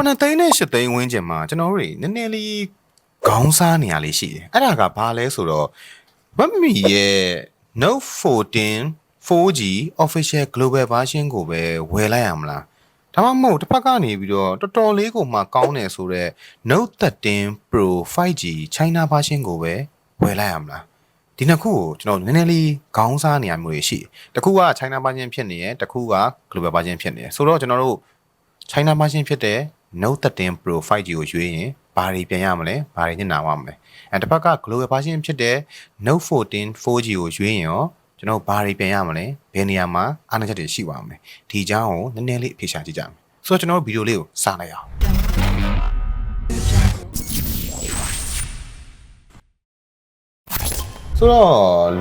9သိန်းနဲ့10သိန်းဝန်းကျင်မှာကျွန်တော်တို့တွေနည်းနည်းလေးခေါင်းစားနေရလေးရှိတယ်အဲ့ဒါကဘာလဲဆိုတော့ Redmi ရဲ့ Note 14 4G official global version ကိုပဲဝယ်လိုက်ရမလားဒါမှမဟုတ်တစ်ဖက်ကနေပြီးတော့တော်တော်လေးကိုမှကောင်းတယ်ဆိုတော့ Note 13 Pro 5G China version ကိုပဲဝယ်လိုက်ရမလားဒီနှစ်ခုကိုကျွန်တော်နည်းနည်းလေးခေါင်းစားနေရမျိုးတွေရှိတယ်တစ်ခုက China version ဖြစ်နေတယ်တစ်ခုက global version ဖြစ်နေတယ်ဆိုတော့ကျွန်တော်တို့ China version ဖြစ်တဲ့ Note 13 Pro 5G ကိုရွေးရင်ဘာတွေပြန်ရမလဲဘာတွေညနာရမလဲအဲတစ်ဖက်က global version ဖြစ်တဲ့ Note 14 4G ကိုရွေးရင်ရောကျွန်တော်ဘာတွေပြန်ရမလဲဘယ်နေရာမှာအားနည်းချက်တွေရှိပါမလဲဒီအကြောင်းကိုနည်းနည်းလေးအဖြေရှာကြည့်ကြမယ်ဆိုတော့ကျွန်တော်ဗီဒီယိုလေးကိုစလိုက်အောင်ဆိုတော့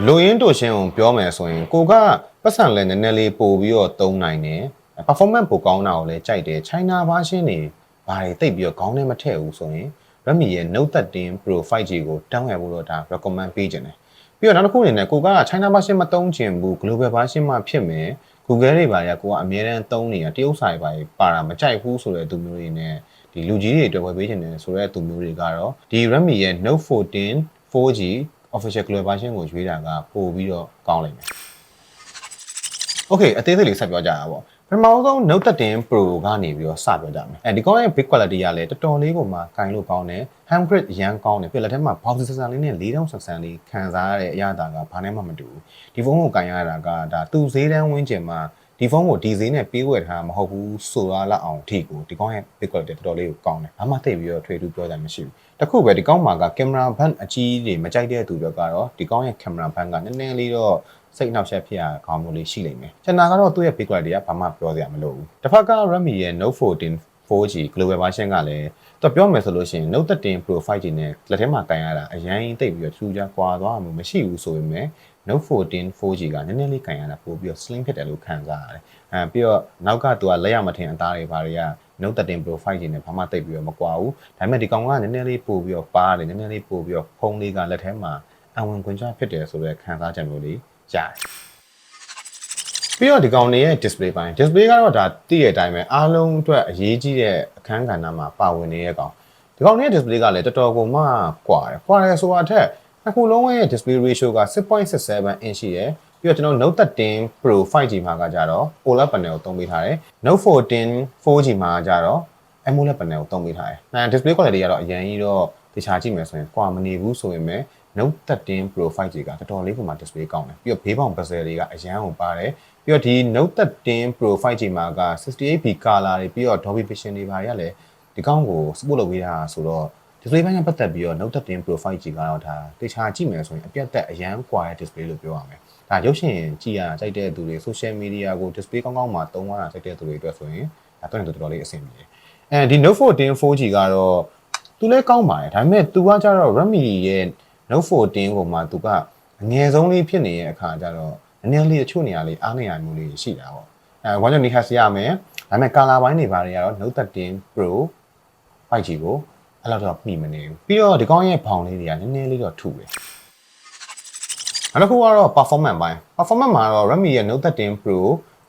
လူရင်းတို့ရှင်းကိုပြောမယ်ဆိုရင်ကိုကပတ်စံလဲနည်းနည်းလေးပို့ပြီးတော့သုံးနိုင်တယ် performance ပိုကောင်းတာကိုလည်းကြိုက်တယ် China version တွေဘာတွေတိတ်ပြီးတော့ခေါင်းထဲမထည့်ဘူးဆိုရင် Redmi ရဲ့ Note 13 Pro 5G ကိုတောင်းရဖို့တော့ဒါ recommend ပေးခြင်းတယ်ပြီးတော့နောက်တစ်ခုအနေနဲ့ကိုက China version မသုံးချင်ဘူး global version မှဖြစ်မယ် Google တွေပါရကိုကအများတန်းသုံးနေတာတရုတ်စာတွေပါပါတာမကြိုက်ဘူးဆိုတဲ့သူမျိုးတွေနဲ့ဒီလူကြီးတွေအတွက်ဝယ်ပေးခြင်းတယ်ဆိုတဲ့သူမျိုးတွေကတော့ဒီ Redmi ရဲ့ Note 14 4G official global version ကိုရွေးတာကပို့ပြီးတော့ကောင်းလိမ့်မယ် Okay အသေးစိတ်လေးဆက်ပြောကြတာပေါ့ ပထမဆုံး Note 13 Pro ကနေပြီးတော့စပြောကြမယ်အဲဒီကောင်းရဲ့ big quality ကလည်းတော်တော်လေးကိုမှကင်လို့ကောင်းတယ် hand grip ရမ်းကောင်းတယ်ပြလက်ထဲမှာ box ဆန်ဆန်လေးနဲ့4000ဆန်ဆန်လေးခံစားရတဲ့အရသာကဘာနဲ့မှမတူဘူးဒီဖုန်းကိုကင်ရတာကဒါသူ့ဈေးတန်းဝင်းကျင်မှာဒီဖုန်းကိုဒီဈေးနဲ့ပေးဝယ်ထားမှာမဟုတ်ဘူးဆိုရလောက်အောင်ထိကိုဒီကောင်းရဲ့ big quality တော်တော်လေးကိုကောင်းတယ်ဘာမှသိပြီးတော့ထွေထူးပြောတာမရှိဘူးတခုပဲဒီကောင်းမှာကကင်မရာဘတ်အကြီးတွေမကြိုက်တဲ့သူတွေကတော့ဒီကောင်းရဲ့ကင်မရာဘတ်ကနည်းနည်းလေးတော့ စိတ်နှောက်ယှက်ဖြစ်ရခေါင်းမျိုးလေးရှိလိမ့်မယ်။ကျွန်တော်ကတော့သူ့ရဲ့ big quality ကဘာမှပြောစရာမလိုဘူး။တစ်ဖက်က Redmi ရဲ့ Note 14 4G global version ကလည်းတော့ပြောမယ်ဆိုလို့ရှိရင် Note 13 Pro 5G နဲ့လက်ထဲမှာတိုင်ရတာအရင်တိတ်ပြီးတော့ထူးခြားကွာသွားမှာမရှိဘူးဆိုပေမဲ့ Note 14 4G ကနည်းနည်းလေးကင်ရတာပို့ပြီးတော့ slim ဖြစ်တယ်လို့ခံစားရတယ်။အဲပြီးတော့နောက်ကသူကလက်ရမထင်အသားတွေဘာတွေက Note 13 Pro 5G နဲ့ဘာမှတိတ်ပြီးတော့မကွာဘူး။ဒါပေမဲ့ဒီကောင်ကနည်းနည်းလေးပို့ပြီးတော့ပါတယ်နည်းနည်းလေးပို့ပြီးတော့ဖုန်းလေးကလက်ထဲမှာအဝင်ခွင့်ချဖြစ်တယ်ဆိုတဲ့ခံစားချက်မျိုးလေး ကြားတယ်။ပြီးတော့ဒီကောင်တွေရဲ့ display ပိုင်း display ကတော့ဒါသိတဲ့အတိုင်းပဲအားလုံးအတွက်အရေးကြီးတဲ့အခန်းကဏ္ဍမှာပါဝင်နေတဲ့ကောင်ဒီကောင်တွေရဲ့ display ကလည်းတော်တော်ကိုမှကွာတယ်ကွာတယ်ဆိုတာထက်အခုလုံးရဲ့ display ratio က6.67 inch ရှိတယ်ပြီးတော့ကျွန်တော် Note 13 Pro 5G မှာကကြတော့ OLED panel ကိုသုံးပေးထားတယ် Note 14 4G မှာကကြတော့ AMOLED panel ကိုသုံးပေးထားတယ်။အဲ display quality ကတော့အရင်ကြီးတော့တခြားကြည့်မယ်ဆိုရင်ကွာမနေဘူးဆိုရင်ပဲ Note 13 Pro 5G ကတော်တော်လေးပုံမှန် display ကောင်းတယ်ပြီးတော့ဘေးပေါင် bezel တွေကအရန်ကိုပါတယ်ပြီးတော့ဒီ Note 13 Pro 5G မှာက 68p color တွေပြီးတော့ Dolby Vision တွေပါတယ်ကလည်းဒီကောင်းကို support လုပ်ပေးတာဆိုတော့ display ဘက်ကပတ်သက်ပြီးတော့ Note 13 Pro 5G ကတော့ဒါတခြားကြည့်မယ်ဆိုရင်အပြတ်သက်အရန်ကွာတဲ့ display လို့ပြောရမယ်ဒါရုပ်ရှင်ကြည့်ရတာကြိုက်တဲ့သူတွေ social media ကို display ကောင်းကောင်းမှာသုံးရတာကြိုက်တဲ့သူတွေအတွက်ဆိုရင်ဒါတော့တော်တော်လေးအဆင်ပြေတယ်အဲဒီ Note 14 4G ကတော့သူလည်းကောင်းပါတယ်ဒါပေမဲ့သူကကြတော့ Redmi ရဲ့ Note 14ကိုမှသူကအငယ်ဆုံးလေးဖြစ်နေတဲ့အခါကျတော့နည်းနည်းလေးတချို့နေရာလေးအားနေရမျိုးလေးရှိတာပေါ့အဲဝါကြောင့်နေခါစီရမယ်ဒါပေမဲ့ color ဘိုင်းတွေဘာတွေကတော့ Note 13 Pro 5G ကိုအဲ့လောက်တော့မှီမနေဘူးပြီးတော့ဒီကောင်းရဲ့ဖောင်လေးတွေကနည်းနည်းလေးတော့ထူတယ်နောက်တစ်ခုကတော့ performance ဘိုင်း performance မှာတော့ Redmi ရဲ့ Note 13 Pro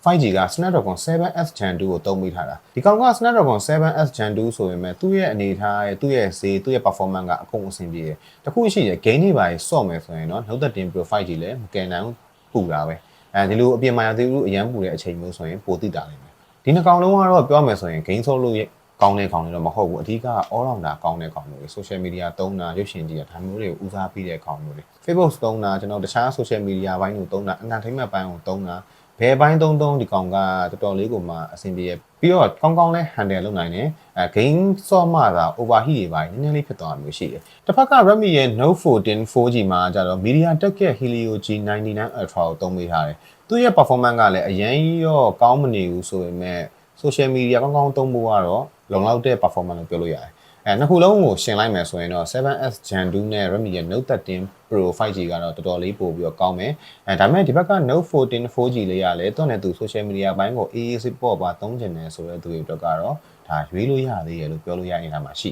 5G က Snapdragon 7S Gen 2ကိုသုံးပေးထားတာဒီကောင်က Snapdragon 7S Gen 2ဆိုရင်မဲ့သူ့ရဲ့အနေထားရဲ့သူ့ရဲ့ဈေးသူ့ရဲ့ performance ကအကုန်အဆင်ပြေတယ်တခုရှိရ gain တွေပါဆော့မယ်ဆိုရင်တော့ Note 13 Pro 5G လည်းမကယ်နိုင်ဘူးပူတာပဲအဲဒီလိုအပြင်မှာရသေးဘူးအရန်ပူတဲ့အချိန်မျိုးဆိုရင်ပိုတိတာလိမ့်မယ်ဒီနှစ်ကောင်လုံးကတော့ပြောမယ်ဆိုရင် gain ဆော့လို့ကောင်းတဲ့ကောင်တွေတော့မဟုတ်ဘူးအဓိက all rounder ကောင်းတဲ့ကောင်တွေ social media သုံးတာရုပ်ရှင်ကြည့်တာဒါမျိုးတွေကိုဦးစားပေးတဲ့ကောင်မျိုးတွေ Facebook သုံးတာကျွန်တော်တခြား social media ဘိုင်းကိုသုံးတာ entertainment ဘိုင်းကိုသုံးတာ ဘယ်ဘိုင်းသုံးသုံးဒီကောင်ကတော်တော်လေးကိုမှအဆင်ပြေရပြီးတော့ကောင်းကောင်းလဲ handle လုပ်နိုင်တယ်အဲ game ဆော့မှသာ overheat တွေပိုင်းနည်းနည်းလေးဖြစ်သွားမျိုးရှိတယ်တစ်ဖက်က Redmi ရဲ့ Note 14 4G မှာကျတော့ MediaTek ရဲ့ Helio G99 Ultra ကိုသုံးပေးထားတယ်သူ့ရဲ့ performance ကလည်းအရင်ရောကောင်းမနေဘူးဆိုပေမဲ့ social media ကောင်းကောင်းသုံးဖို့ကတော့လုံလောက်တဲ့ performance လို့ပြောလို့ရတယ် အဲနှစ်ခုလုံးကိုရှင်းလိုက်မယ်ဆိုရင်တော့ 7S Gen 2နဲ့ Redmi ရဲ့ Note 13 Pro 5G ကတော့တော်တော်လေးပို့ပြီးတော့ကောင်းမယ်အဲဒါပေမဲ့ဒီဘက်က Note 14 4G လေးရလဲတော့နဲ့သူ social media ဘိုင်းကို AAC ပေါ့ပါသုံးချင်တယ်ဆိုတဲ့သူတွေအတွက်ကတော့ဒါရွေးလို့ရသေးရလို့ပြောလို့ရနေတာမှာရှိ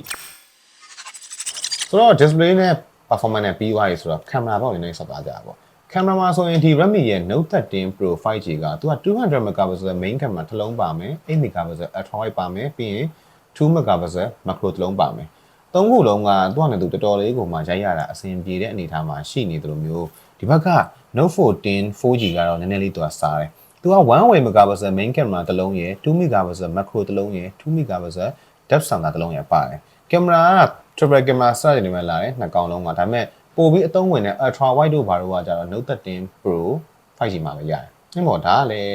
ဆိုတော့ display နဲ့ performance နဲ့ပြီးသွားပြီဆိုတော့ camera ဘောက်နေနေဆက်သွားကြပါပေါ့ကင်မရာမှာဆိုရင်ဒီ Redmi ရဲ့ Note 13 Pro 5G ကသူက200 megapixel main camera တစ်လုံးပါမယ်8 megapixel ultra wide ပါမယ်ပြီးရင် 2 megapixel macro တစ်လုံးပါမယ်သုံးခုလုံးကသူ့အနေနဲ့သူတော်တော်လေးကိုမှရိုက်ရတာအဆင်ပြေတဲ့အနေအထားမှာရှိနေတယ်လို့မျိုးဒီဘက်က Note 14 4G ကတော့နည်းနည်းလေးသူကစားတယ်သူက1 megapixel main camera တစ်လုံးရယ်2 megapixel macro တစ်လုံးရယ်2 megapixel depth sensor တစ်လုံးရယ်ပါတယ်ကင်မရာက triple camera စတဲ့နေမှာလာတယ်နှစ်ကောင်လုံးကဒါပေမဲ့ပို့ပြီးအသုံးဝင်တဲ့ ultra wide တို့ဘာတို့ကကြတော့ Note 13 Pro 5G မှာပဲရတယ်။အဲ့ပေါ့ဒါကလည်း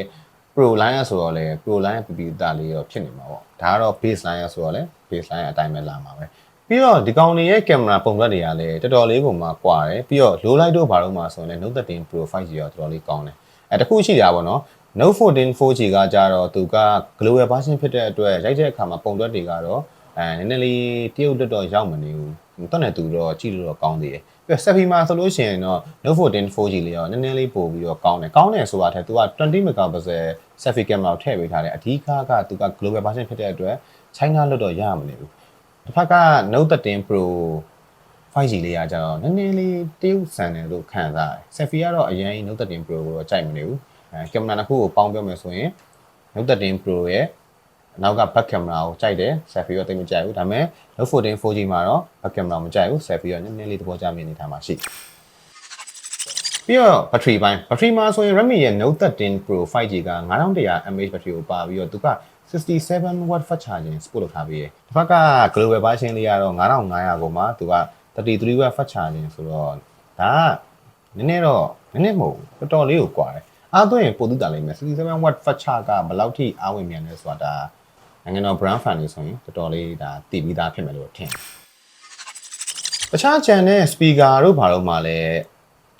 Pro line ဆိုတော့လေ Pro line ပပီတာလေးတော့ဖြစ်နေမှာပေါ့။ဒါကတော့ base line ဆိုတော့လေ base line အတိုင်းပဲလာမှာပဲ။ပြီးတော့ဒီကောင်တွေရဲ့ကင်မရာပုံစံတွေကလည်းတော်တော်လေးပုံမှာကွာတယ်။ပြီးတော့ low light တို့ဘာတို့မှာဆိုရင်လည်း Note 13 Pro 5G ရောတော်တော်လေးကောင်းတယ်။အဲတခုရှိတာပေါ့နော်။ Note 14 4G ကကြတော့သူက global version ဖြစ်တဲ့အတွက်ရိုက်တဲ့အခါမှာပုံတွက်တွေကတော့အဲနည်းနည်းလေးတရုတ်တက်တော့ရောက်မနေဘူး။ တက်နေသူတော့ကြည့်လို့တော့ကောင်းသေးတယ်။ပြီးတော့ Selfie မှာဆိုလို့ရှိရင်တော့ Note 14 4G လေးရောနည်းနည်းလေးပို့ပြီးတော့ကောင်းတယ်။ကောင်းတယ်ဆိုတာထက်သူက20 megapixel selfie camera ကိုထည့်ပေးထားတယ်။အဓိကကသူက global version ဖြစ်တဲ့အတွက် China လွတ်တော့ရမနေဘူး။တစ်ဖက်က Note 13 Pro 5G လေးကကြတော့နည်းနည်းလေးတရုတ်ဆန်တယ်လို့ခံစားရတယ်။ selfie ကတော့အရင် Note 13 Pro ကိုတော့ကြိုက်မနေဘူး။အဲကင်မရာတစ်ခုကိုပေါင်းပြောမယ်ဆိုရင် Note 13 Pro ရဲ့ နောက်က back camera ကိုကြိုက်တယ် selfie တော့တိတ်မကြိုက်ဘူးဒါပေမဲ့ Note 14 4G မှာတော့ back camera မကြိုက်ဘူး selfie တော့နည်းနည်းလေးသဘောကျမြင်နေထားမှာရှိပြီးတော့ battery ပိုင်း battery မှာဆိုရင် Redmi ရဲ့ Note 13 Pro 5G က9100 mAh battery ကိုပါပြီးတော့သူက67 watt fast charging support လုပ်ထားပြီးတယ်။တစ်ဖက်က global version လေးကတော့9500ကိုမှသူက33 watt fast charging ဆိုတော့ဒါကနည်းနည်းတော့နည်းနည်းမဟုတ်ဘူးတော်တော်လေးကိုကွာတယ်။အားသွင်းရင်ပိုတူတာလိမ့်မယ်67 watt fast charge ကဘယ်လောက်ထိအားဝင်မြန်လဲဆိုတာဒါ နိုင်ငံတော် brand fan တွေဆိုရင်တော်တော်လေးဒါတည်ပြီးသားဖြစ်မယ်လို့ထင်တယ်။တခြား channel speaker တို့ဘာလို့မှလည်း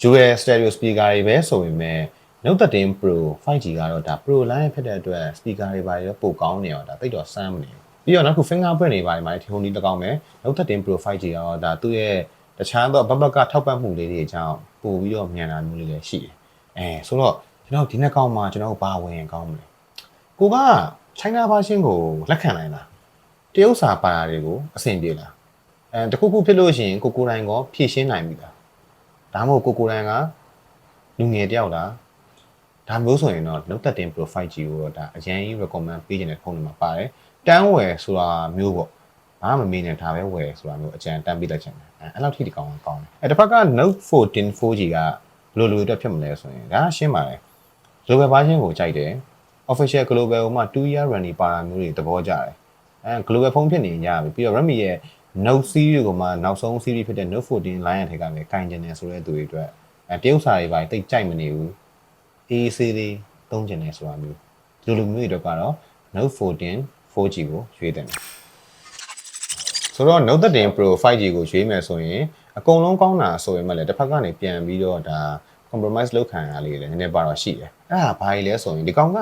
dual stereo speaker တွေပဲဆိုပေမဲ့ Note 13 Pro 5G ကတော့ဒါ Pro line ဖြစ်တဲ့အတွက် speaker တွေပါရောပိုကောင်းနေတော့ဒါတိတ်တော့စမ်းမနေဘူးပြီးတော့နောက်ခု fingerprint တွေပါဒီမှာဒီဟိုနီးတကောင်းမယ် Note 13 Pro 5G ကတော့ဒါသူ့ရဲ့တခြားသောဘဘကထောက်ပံ့မှုလေးတွေအကြောင်းပို့ပြီးတော့မြန်တာမျိုးလေးလည်းရှိတယ်အဲဆိုတော့ကျွန်တော်ဒီနှစ်ကောင်းမှာကျွန်တော်ဘာဝင်ရင်ကောင်းမလဲကိုက China version ကိုလက်ခံနိုင်လားတရုတ်စာပါတာတွေကိုအဆင်ပြေလားအဲတခုခုဖြစ်လို့ရှိရင်ကိုကိုတိုင်းကဖြည့်ရှင်းနိုင်ပြီလားဒါမှမဟုတ်ကိုကိုတိုင်းကလူငယ်တယောက်လားဒါမျိုးဆိုရင်တော့ Note 13 Pro 5G ကိုတော့ဒါအရင်ကြီး recommend ပေးခြင်းတဲ့ဖုန်းတွေမှာပါတယ်တန်းဝယ်ဆိုတာမျိုးပေါ့ဘာမှမမေးနဲ့ဒါပဲဝယ်ဆိုတာမျိုးအကြံတန်းပေးလိုက်ချင်တယ်အဲအဲ့လောက်ထိဒီကောင်ကကောင်းတယ်အဲတစ်ဖက်က Note 14 4G ကဘယ်လိုလိုအတွက်ဖြစ်မလဲဆိုရင်ဒါရှင်းပါတယ် global version ကိုကြိုက်တယ် official global ကိုမှ2 year running ပါတာမျိုးတွေသဘောကျတယ်အဲ global ဖုန်းဖြစ်နေကြပြီပြီးတော့ Redmi ရဲ့ Note series ကိုမှနောက်ဆုံး series ဖြစ်တဲ့ Note 14 line ထဲကပဲကင်ကျင်တယ်ဆိုတဲ့သူတွေအတွက်အဲတရုတ်စာတွေပါတိတ်ကြိုက်မနေဘူး AC လေးသုံးကျင်တယ်ဆိုတာမျိုးဒီလိုလိုမျိုးတွေကတော့ Note 14 4G ကိုရွေးတယ်ဆိုတော့ Note 13 Pro 5G ကိုရွေးမယ်ဆိုရင်အကုန်လုံးကောင်းတာဆိုရင်မှလည်းတစ်ဖက်ကနေပြန်ပြီးတော့ဒါ compromise လုပ်ခံရလေးလည်းနည်းနည်းပါတော့ရှိတယ်အဲ့ဒါဘာကြီးလဲဆိုရင်ဒီကောင်က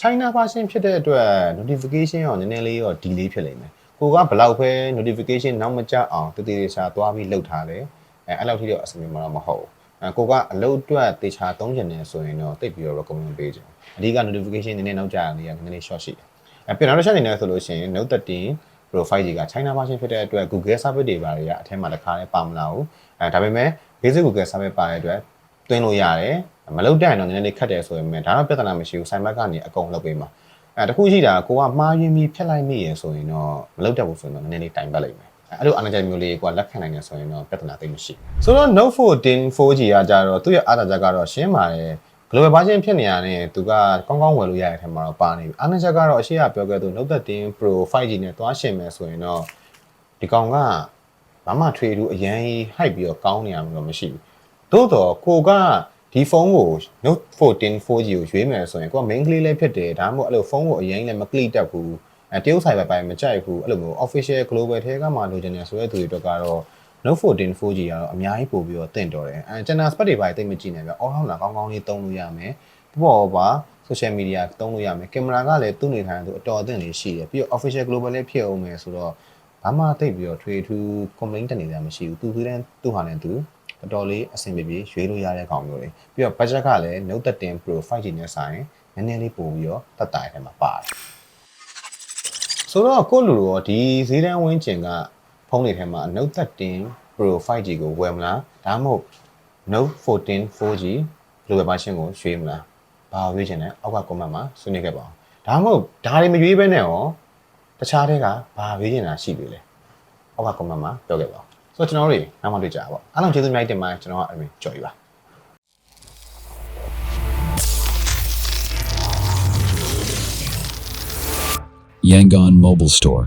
China version ဖြစ်တဲ့အတွက် notification ရောနည်းနည်းလေးရော delay ဖြစ်လိမ့်မယ်ကိုကဘလောက်ပဲ notification နောက်မကျအောင်တည်တည်ချာသွားပြီးလုပ်ထားတယ်အဲအဲ့လောက်ထိတော့အဆင်ပြေမှာတော့မဟုတ်ဘူးအဲကိုကအလုပ်အတွက်တေချာသုံးချင်တယ်ဆိုရင်တော့တိတ်ပြီးတော့ recommend ပေးချင်အဓိက notification နည်းနည်းနောက်ကျရလေးကနည်းနည်း short ရှိတယ်အဲပြန်နောက်တစ်ချက်အနေနဲ့ဆိုလို့ရှိရင် Note 13 Pro 5G က China version ဖြစ်တဲ့အတွက် Google service တွေပါတွေကအထက်မှာတစ်ခါလေးပါမလာဘူးအဲဒါပေမဲ့ basic Google service ပါတဲ့အတွက် တွင်းလို့ရတယ်မလုပ်တဲ့ရင်တော့နည်းနည်းလေးခက်တယ်ဆိုရင်ဒါတော့ပြဿနာမရှိဘူးဆိုင်ဘက်ကနေအကုန်လုပ်ပေးမှာအဲတခုရှိတာကိုကမှားယွင်းပြီးဖြတ်လိုက်မိရယ်ဆိုရင်တော့မလုပ်တတ်ဘူးဆိုရင်တော့နည်းနည်းလေးတိုင်ပတ်လိုက်မယ်အဲ့လိုအားနည်းချက်မျိုးလေးကိုလက်ခံနိုင်တယ်ဆိုရင်တော့ပြဿနာသိပ်မရှိဘူးဆိုတော့ Note 14 4G ကကြတော့သူ့ရဲ့အားသာချက်ကတော့ရှင်းပါတယ် global version ဖြစ်နေရတယ်သူကကောင်းကောင်းဝယ်လို့ရတဲ့အထက်မှာတော့ပါနေပြီအားနည်းချက်ကတော့အရှိရပြောခဲ့သူ Note 13 Pro 5G နဲ့သွားရှင်မယ်ဆိုရင်တော့ဒီကောင်ကဘာမှထွေထူးအရန်ကြီး hype ပြီးတော့ကောင်းနေရမှာတော့မရှိဘူး သို့တော့ကိုကဒီဖုန်းကို Note 14 4G ကိုရွေးမယ်ဆိုရင်ကိုက main ကလေးလည်းဖြစ်တယ်ဒါမှမဟုတ်အဲ့လိုဖုန်းကိုအရင်လည်းမကလိတတ်ဘူးအဲတရုတ်ဆိုင်ပဲပိုင်းမကြိုက်ဘူးအဲ့လိုမျိုး official global ထဲကမှလိုချင်တယ်ဆိုတဲ့သူတွေအတွက်ကတော့ Note 14 4G ကတော့အများကြီးပို့ပြီးတော့တင့်တော်တယ်အဲကျွန်တော် spec တွေပိုင်းတိတ်မကြည့်နိုင်ဗျအော်ဟောင်းလာကောင်းကောင်းလေးသုံးလို့ရမယ်ပေါ့ပါ social media သုံးလို့ရမယ်ကင်မရာကလည်းသူ့နေထိုင်သူအတော်အသင့်လေးရှိတယ်ပြီးတော့ official global လည်းဖြစ်အောင်မယ်ဆိုတော့ဘာမှတိတ်ပြီးတော့ထွေထူး complaint တက်နေကြမရှိဘူးသူသူတန်းသူ့ဟာနဲ့သူ တော်တော်လေးအဆင်ပြေပြေရွေးလို့ရတဲ့ကောင်မျိုးတွေပြီးတော့ budget ကလည်း Note 13 Pro 5G နဲ့ဆိုင်နည်းနည်းလေးပို့ပြီးတော့တက်တာထဲမှာပါတယ်ဆိုတော့ကိုလူရောဒီဈေးတန်းဝင်းကျင်ကဖုန်းတွေထဲမှာ Note 13 Pro 5G ကိုဝယ်မလားဒါမှမဟုတ် Note 14 4G global version ကိုရွေးမလားဘာရွေးချင်လဲအောက်က comment မှာဆွေးနွေးခဲ့ပါအောင်ဒါမှမဟုတ်ဒါတွေမရွေးဘဲနဲ့ရောတခြားတွေကဘာဘေးကျင်တာရှိပြီလဲအောက်က comment မှာပြောခဲ့ပါဦး ဆိုတော့ကျွန်တော်တို့တွေနောက်မှတွေ့ကြပါပေါ့အားလုံးကျေးဇူးအများကြီးတင်ပါတယ်ကျွန်တော်ကအရင်ကြော်ယူပါ Yangon Mobile Store.